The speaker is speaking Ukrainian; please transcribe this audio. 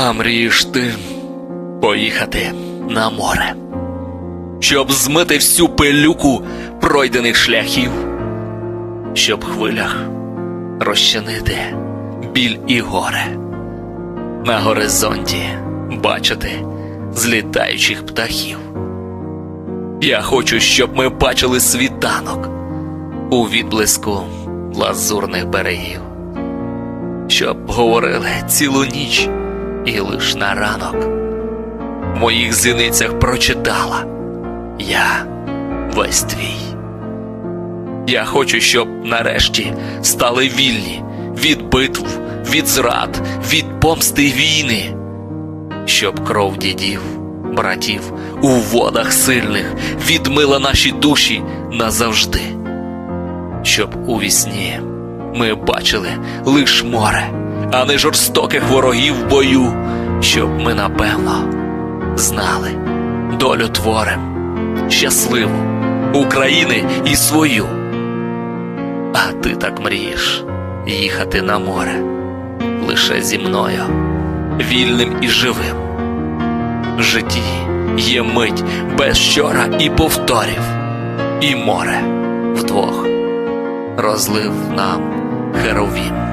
А мрієш ти поїхати на море, щоб змити всю пилюку пройдених шляхів, щоб хвилях розчинити біль і горе, на горизонті бачити злітаючих птахів. Я хочу, щоб ми бачили світанок у відблиску лазурних берегів, щоб говорили цілу ніч і лиш на ранок. В моїх зіницях прочитала я весь твій. Я хочу, щоб нарешті стали вільні від битв, від зрад, від помсти війни, щоб кров дідів, братів у водах сильних відмила наші душі назавжди, щоб у вісні ми бачили лиш море, а не жорстоких ворогів в бою, щоб ми напевно знали долю творим, щасливу України і свою. А ти так мрієш їхати на море лише зі мною, вільним і живим. В житті є мить без вчора і повторів, і море вдвох розлив нам херовім.